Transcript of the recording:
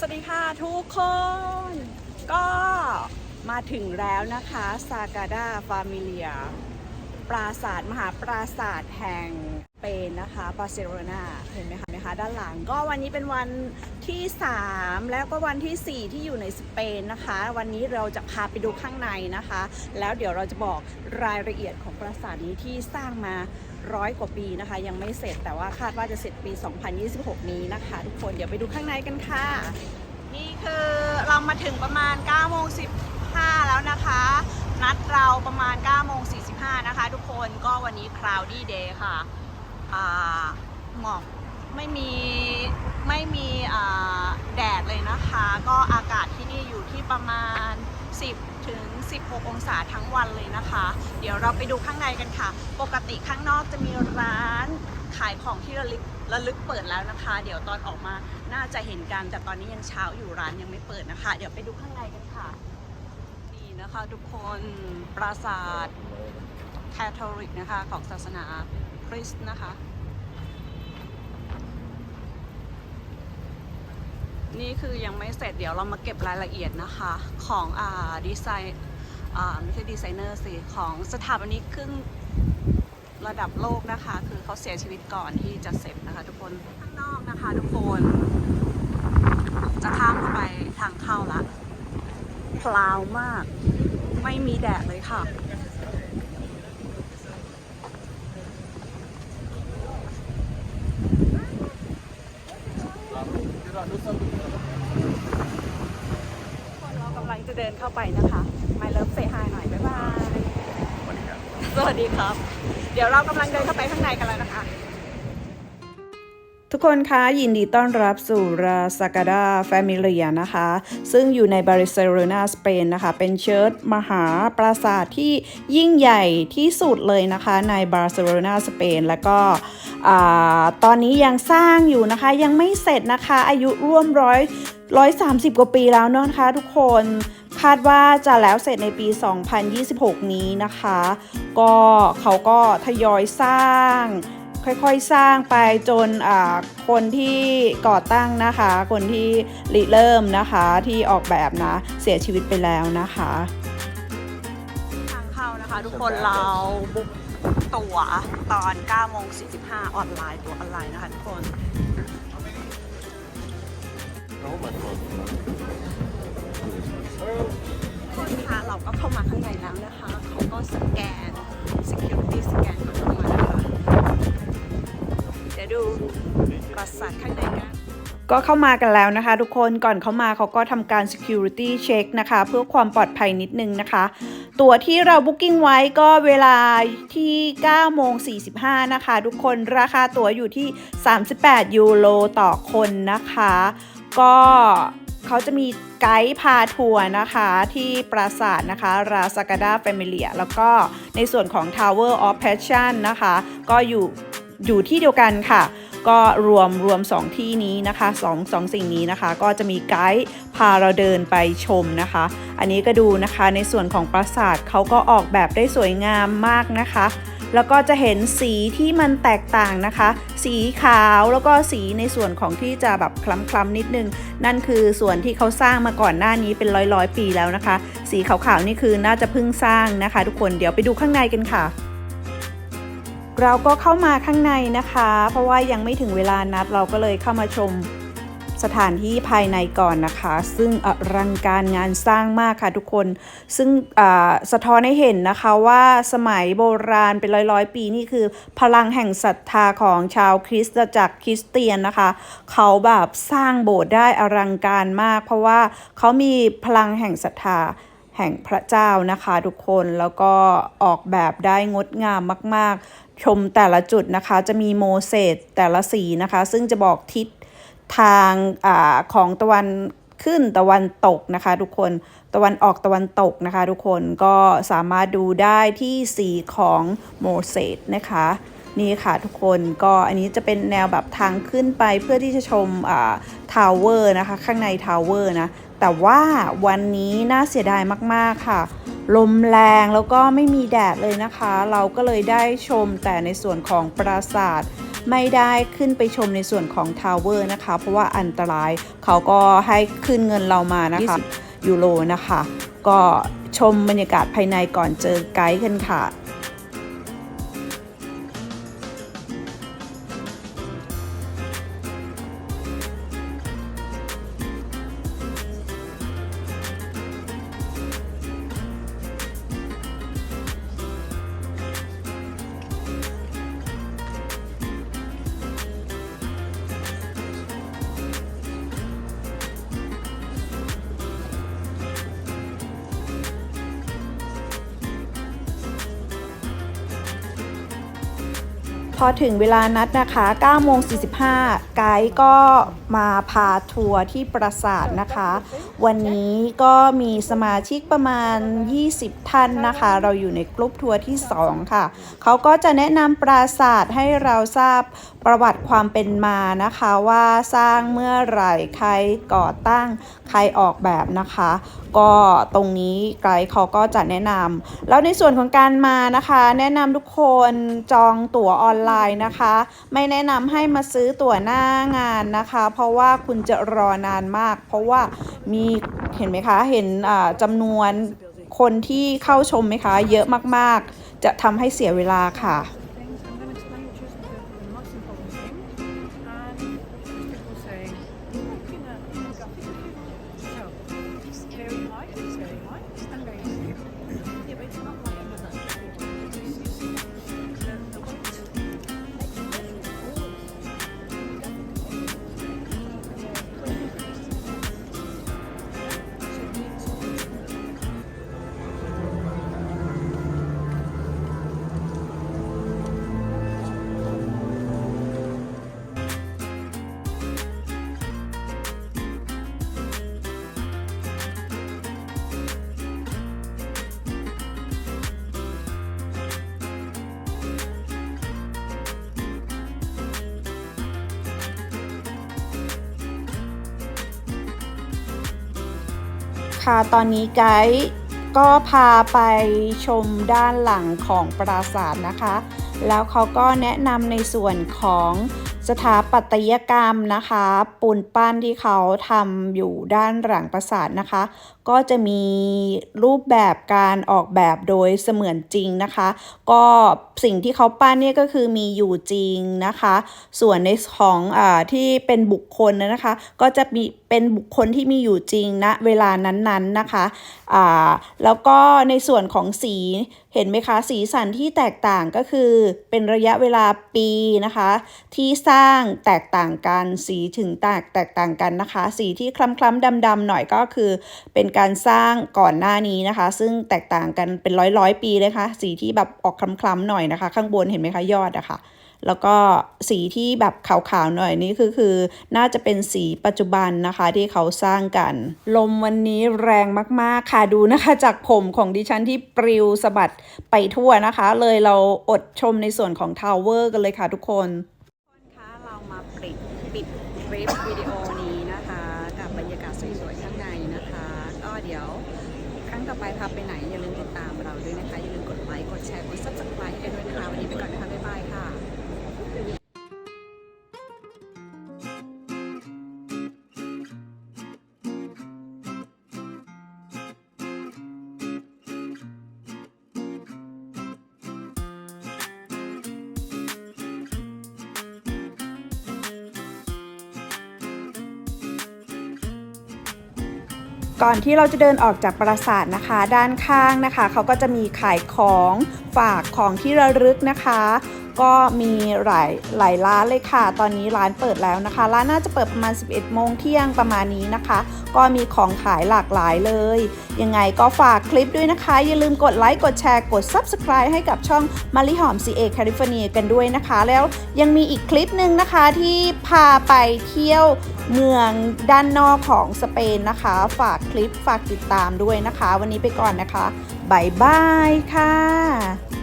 สวัสดีค่ะทุกคน ก็มาถึงแล้วนะคะซากาดาฟามิเลียปราสาทมหาปราสาทแห่งสเปนนะคะบาร์เซโลนาเห็นไหมคะไหมคะด้านหลังก็วันนี้เป็นวันที่ 3 แล้วก็วันที่ 4 ที่อยู่ในสเปนนะคะ วันนี้เราจะพาไปดูข้างในนะคะ แล้วเดี๋ยวเราจะบอกรายละเอียดของปราสาทนี้ที่สร้างมา ร้อยกว่าปีนะคะ ยังไม่เสร็จแต่ว่าคาดว่าจะเสร็จปี 2026 นี้นะคะ ทุกคนเดี๋ยวไปดูข้างในกันค่ะ นี่คือเรามาถึงประมาณ9โมง15 แล้วนะคะ นัดเราประมาณ9โมง45 นะคะ ทุกคนก็วันนี้ cloudy day ค่ะอ่าหมอกไม่มีไม่มีแดดเลยนะคะ ก็อากาศที่นี่อยู่ที่ประมาณ 10 ถึง 16 องศาทั้งวันเลยนะคะ เดี๋ยวเราไปดูข้างในกันค่ะ ปกติข้างนอกจะมีร้านขายของที่ระลึกระลึกเปิดแล้วนะคะ เดี๋ยวตอนออกมาน่าจะเห็นกัน แต่ตอนนี้ยังเช้าอยู่ร้านยังไม่เปิดนะคะ เดี๋ยวไปดูข้างในกันค่ะ นี่นะคะทุกคนปราสาทแคทอลิกนะคะของศาสนาคริสต์นะคะ นี่คือยังไม่เสร็จเดี๋ยวเรามาเก็บรายละเอียดนะคะ ของอ่าดีไซน์อ่าไม่ใช่ดีไซเนอร์สิของสถาปนิกครึ่งระดับโลกนะคะ คือเขาเสียชีวิตก่อนที่จะเสร็จนะคะ ทุกคนข้างนอกนะคะทุกคน จะข้ามเข้าไปทางเข้าละพลาวมาก ไม่มีแดดเลยค่ะเรากำลังจะ เดินเข้าไปนะคะไม่เลิฟเซฮายหน่อย บ๊ายบาย สวัสดีครับ เดี๋ยวเรากำลังเดินเข้าไปข้างในกันแล้วนะคะ ทุกคนคะยินดีต้อนรับสู่ราซากาดาแฟมิเลียนะคะ ซึ่งอยู่ในบาริเซโลนาสเปนนะคะ เป็นเชิร์ชมหาปราสาทที่ยิ่งใหญ่ที่สุดเลยนะคะในบาร์เซโลนาสเปนแล้วก็อ่าตอนนี้ยังสร้างอยู่นะคะยังไม่เสร็จนะคะ อายุร่วมร้อยร้อยสามสิบกว่าปีแล้วเนอะนะคะทุกคน คาดว่าจะแล้วเสร็จในปี 2026 นี้นะคะ ก็เขาก็ทยอยสร้าง ค่อยๆสร้างไปจนอ่าคนที่ก่อตั้งนะคะ คนที่ริเริ่มนะคะที่ออกแบบนะเสียชีวิตไปแล้วนะคะทางเข้านะคะทุกคนเราบุกตั๋วตอน9โมง45 ออนไลน์ตัวออนไลน์นะคะทุกคน ก็เข้ามากันแล้วนะคะ ทุกคนก่อนเข้ามาเขาก็ทำการ security check นะคะ เพื่อความปลอดภัยนิดนึงนะคะ ตั๋วที่เรา booking ไว้ก็เวลาที่9โมง45 นะคะ ทุกคนราคาตั๋วอยู่ที่ 38 ยูโรต่อคนนะคะ ก็เขาจะมีไกด์พาทัวร์นะคะที่ปราสาทนะคะราซากาดาแฟมิเลียแล้วก็ในส่วนของ Tower of Passion นะคะ ก็อยู่อยู่ที่เดียวกันค่ะ ก็รวมรวม 2 ที่นี้นะคะ2งสิ่งนี้นะคะ ก็จะมีไกด์พาเราเดินไปชมนะคะ อันนี้ก็ดูนะคะในส่วนของปราสาทเขาก็ออกแบบได้สวยงามมากนะคะ แล้วก็จะเห็นสีที่มันแตกต่างนะคะ สีขาวแล้วก็สีในส่วนของที่จะแบบคล้ำๆนิดนึง นั่นคือส่วนที่เขาสร้างมาก่อนหน้านี้เป็นร้อยร้อยๆปีแล้วนะคะ สีขาวๆนี่คือน่าจะเพิ่งสร้างนะคะ ทุกคนเดี๋ยวไปดูข้างในกันค่ะ เราก็เข้ามาข้างในนะคะ เพราะว่ายังไม่ถึงเวลานัดเราก็เลยเข้ามาชมสถานที่ภายในก่อนนะคะ ซึ่งอลังการงานสร้างมากค่ะทุกคน ซึ่งสะท้อนให้เห็นนะคะว่าสมัยโบราณเป็นร้อยร้อยๆ ปีนี่คือ พลังแห่งศรัทธาของชาวคริสตจักรคริสเตียนนะคะ เขาแบบสร้างโบสถ์ได้อลังการมาก เพราะว่าเขามีพลังแห่งศรัทธาแห่งพระเจ้านะคะทุกคนแล้วก็ออกแบบได้งดงามมาก ชมแต่ละจุดนะคะ จะมีโมเสสแต่ละสีนะคะ ซึ่งจะบอกทิศทางอของตะวันขึ้นตะวันตกนะคะ ทุกคนตะวันออกตะวันตกนะคะ ทุกคนก็สามารถดูได้ที่สีของโมเสสนะคะนี่ค่ะทุกคนก็อันนี้จะเป็นแนวแบบทางขึ้นไปเพื่อที่จะชมอ่าทาวเวอร์นะคะ ข้างในทาวเวอร์นะ แต่ว่าวันนี้น่าเสียดายมาก ๆ ค่ะ ลมแรงแล้วก็ไม่มีแดดเลยนะคะ เราก็เลยได้ชมแต่ในส่วนของปราสาทไม่ได้ขึ้นไปชมในส่วนของทาวเวอร์นะคะ เพราะว่าอันตรายเขาก็ให้ขึ้นเงินเรามานะคะยูโรนะคะ ก็ชมบรรยากาศภายในก่อนเจอไกด์กันค่ะ พอถึงเวลานัดนะคะ9โมง45 ไกด์ก็มาพาทัวร์ที่ปราสาทนะคะ วันนี้ก็มีสมาชิกประมาณ 20 ท่านนะคะ เราอยู่ในกลุ่มทัวร์ที่ 2 ค่ะ เขาก็จะแนะนำปราสาทให้เราทราบประวัติความเป็นมานะคะว่าสร้างเมื่อไหร่ ใครก่อตั้ง ใครออกแบบนะคะก็ตรงนี้ไกด์เขาก็จะแนะนำแล้วในส่วนของการมานะคะ แนะนำทุกคนจองตั๋วออนไลน์นะคะ ไม่แนะนำให้มาซื้อตั๋วหน้างานนะคะ เพราะว่าคุณจะรอนานมาก เพราะว่ามีเห็นไหมคะเห็นอ่าจำนวนคนที่เข้าชมไหมคะ เยอะมากๆ จะทำให้เสียเวลาค่ะ ตอนนี้ไกด์ก็พาไปชมด้านหลังของปราสาทนะคะ แล้วเขาก็แนะนำในส่วนของสถาปัตยกรรมนะคะ ปูนปั้นที่เขาทำอยู่ด้านหลังปราสาทนะคะ ก็จะมีรูปแบบการออกแบบโดยเสมือนจริงนะคะ ก็สิ่งที่เขาปั้นเนี่ยก็คือมีอยู่จริงนะคะ ส่วนในของอาที่เป็นบุคคลนะคะ ก็จะมีเป็นบุคคลที่มีอยู่จริงณเวลานั้นๆนะคะอ่าแล้วก็ในส่วนของสีเห็นไหมคะ สีสันที่แตกต่างก็คือเป็นระยะเวลาปีนะคะ ที่สร้างแตกต่างกันสีถึงแตกแตกต่างกันนะคะ สีที่คล้ำๆดำๆหน่อยก็คือเป็นการสร้างก่อนหน้านี้นะคะ ซึ่งแตกต่างกันเป็นร้อยร้อยๆปีเลยค่ะ สีที่แบบออกคล้ำๆหน่อยนะคะ ข้างบนเห็นไหมคะยอดอะค่ะแล้วก็สีที่แบบขาวๆหน่อยนี่คือคือ น่าจะเป็นสีปัจจุบันนะคะที่เขาสร้างกัน ลมวันนี้แรงมากๆค่ะดูนะคะ จากผมของดิฉันที่ปลิวสะบัดไปทั่วนะคะ เลยเราอดชมในส่วนของทาวเวอร์กันเลยค่ะทุกคนคะเรามาปิดปิดคลิปวิดีโอนี้นะคะ กับบรรยากาศสวยๆข้างในนะคะ ก็เดี๋ยว ครั้งต่อไปพาไปไหน อย่าลืมติดตามเราด้วยนะคะ อย่าลืมกดไลค์ กดแชร์ กด subscribe ให้กันด้วยนะคะ วันนี้ไปก่อนนะคะ บ๊ายบายค่ะ ก่อนที่เราจะเดินออกจากปราสาทนะคะ ด้านข้างนะคะ เขาก็จะมีขายของฝากของที่ระลึกนะคะ ก็มีหลายหลายร้านเลยค่ะ ตอนนี้ร้านเปิดแล้วนะคะ ร้านน่าจะเปิดประมาณ 11 โมงเที่ยงประมาณนี้นะคะ ก็มีของขายหลากหลายเลย ยังไงก็ฝากคลิปด้วยนะคะ อย่าลืมกดไลค์กดแชร์กด Subscribe ให้กับช่องมาริหอม CA California กันด้วยนะคะ แล้วยังมีอีกคลิปหนึ่งนะคะที่พาไปเที่ยวเมืองด้านนอกของสเปนนะคะ ฝากคลิปฝากติดตามด้วยนะคะ วันนี้ไปก่อนนะคะบายบายค่ะ